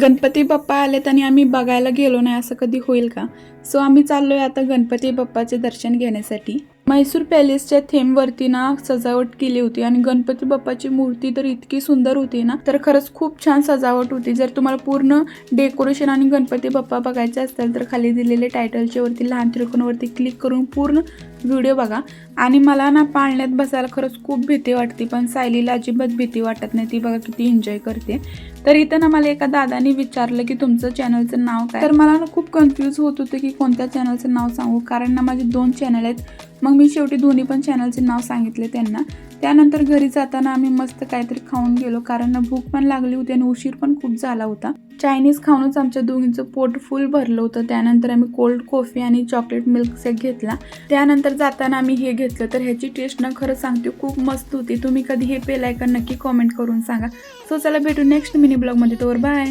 गणपती बाप्पा आलेत आणि आम्ही बघायला गेलो नाही असं कधी होईल का? सो आम्ही चाललोय आता गणपती बाप्पाचे दर्शन घेण्यासाठी. म्हैसूर पॅलेसच्या थेमवरती ना सजावट केली होती आणि गणपती बाप्पाची मूर्ती तर इतकी सुंदर होती ना तर खरंच खूप छान सजावट होती. जर तुम्हाला पूर्ण डेकोरेशन आणि गणपती बाप्पा बघायचे असतील तर खाली दिलेले टायटलच्या वरती लहान त्रिकोणावरती क्लिक करून पूर्ण व्हिडिओ बघा. आणि मला ना पाळण्यात बसायला खरंच खूप भीती वाटते पण सायलीला अजिबात भीती वाटत नाही. ती बघा किती एन्जॉय करते. तर इथं ना मला एका दादाने विचारलं की तुमचं चॅनलचं नाव काय? तर मला ना खूप कन्फ्यूज होत होतं की कोणत्या चॅनलचं नाव सांगू? कारण ना माझे दोन चॅनल आहेत. मग मी शेवटी दोन्ही पण चॅनलचे नाव सांगितले त्यांना. त्यानंतर घरी जाताना आम्ही मस्त काहीतरी खाऊन गेलो. कारण ना भूक पण लागली होती आणि उशीर पण खूप झाला होता. चायनीज खाऊनच आमच्या दोघींचं पोट फुल भरलं होतं. त्यानंतर आम्ही कोल्ड कॉफी आणि चॉकलेट मिल्क शेक घेतला. त्यानंतर जाताना आम्ही हे घेतलं तर ह्याची टेस्ट ना खरं सांगते खूप मस्त होती. तुम्ही कधी हे पेलाय का नक्की कॉमेंट करून सांगा. सो चला भेटू नेक्स्ट मिनी ब्लॉगमध्ये तोवर बाय